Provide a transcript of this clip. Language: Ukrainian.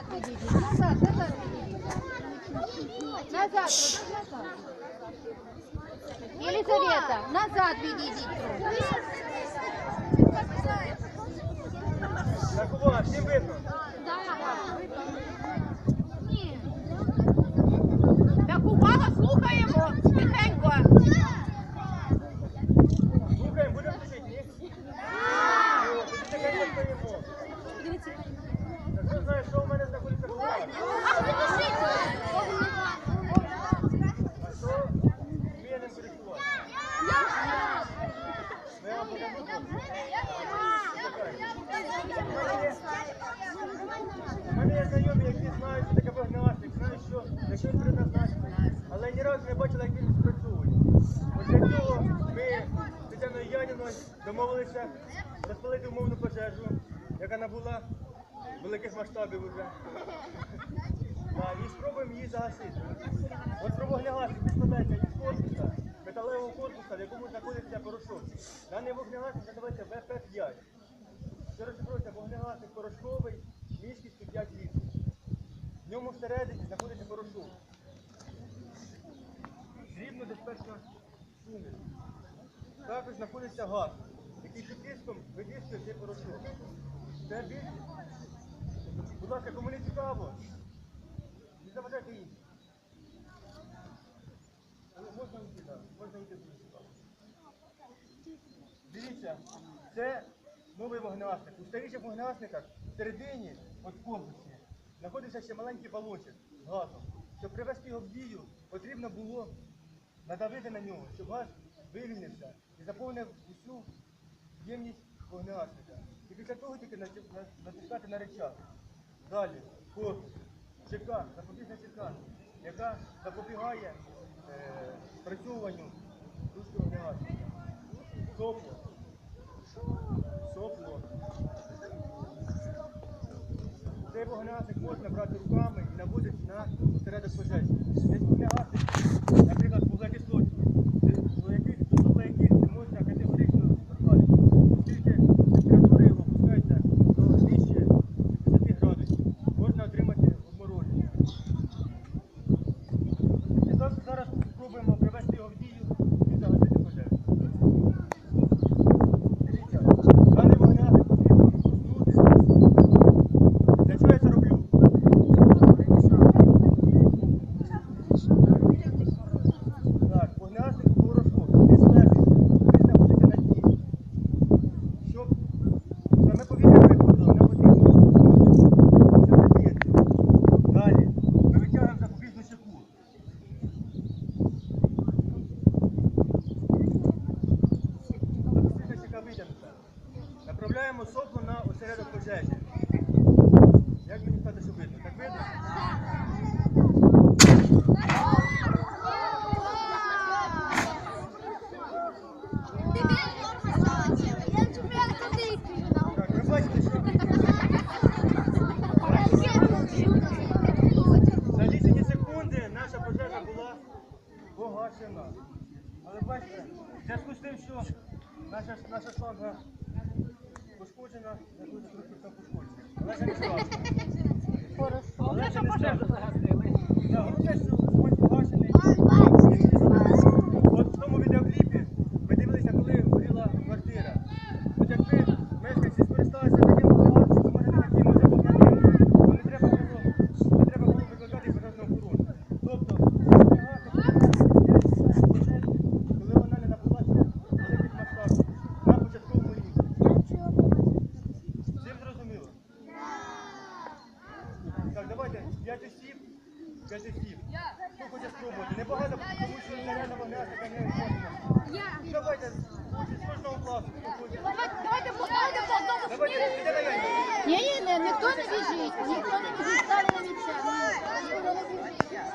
Назад відійдіть, назад, назад. Назад, назад. Назад відійдіть. Які знають, що таке вогнегасник, знають, що якщо він предназначений, але ні разу не бачили, як він спрацьовує. От для цього ми з Тетяною Яніною домовилися розпалити умовну пожежу, яка набула великих масштабів уже. І спробуємо її загасити. От про вогнегасник складається із корпуса, металевого корпуса, в якому знаходиться порошок. Даний вогнегасник називається ВП-5. Що розшифрується вогнегасник порошковий міськістю 5 літрів. В ньому всередині знаходиться порошок. Дрібно безпечна суміш. Також знаходиться газ, який під тиском вивіскує цей порошок. Це більше. Будь ласка, кому не цікаво, не заважайте іншим. Можна йти, так, можна йти цікаво. Дивіться, це новий вогнегасник. У старіших вогнегасниках всередині, от в корпусі, знаходився ще маленький балончик з газом. Щоб привести його в дію, потрібно було надавити на нього, щоб газ вивільнився і заповнив усю ємність вогнегасника. І після того тільки натискати на рычаг. Далі, корпус, ЧК, запобіжна ЧК, яка запобігає е, спрацьовуванню ручки вогнегасника. Сопло. Сопло. Цей вогнегасник можна брати руками і наводити на осередок пожежі. Є вогнегасник, наприклад, вуглекислотні, до яких до сопла яких не можна категорично розпалити, оскільки температура його опускається до нижче 50 градусів. Можна отримати обмороження. І зараз, зараз спробуємо привести його в дію і загасити пожежу. Дивіться, даний вогнегасник потрібно вкуснути. Для чого я це роблю? Так, вогнегасник порошок, він лежить, він знаходиться на дні. Щоб саме повітря виходило, нам потрібно вкуснути. Це надіяти. Далі, ми витягуємо запобіжну чеку. Запобіжна чека витягнута. Направляємо сопло на осередок пожежі. Як мені сказати, що видно? Так видно? За лічені секунди наша пожежа була погашена. Але бачите, в зв'язку з тим, що наша, наша шланга 过去呢？5 осіб. Хто хоче спробувати? Небагато, тому що нереально вогнегасика не можна. Давайте, з кожного класу. Давайте, давайте по одному Давайте, йдете на мене. Ні, ні, ні, ніхто не біжить, ніхто не біжить, ставимо місця. Не.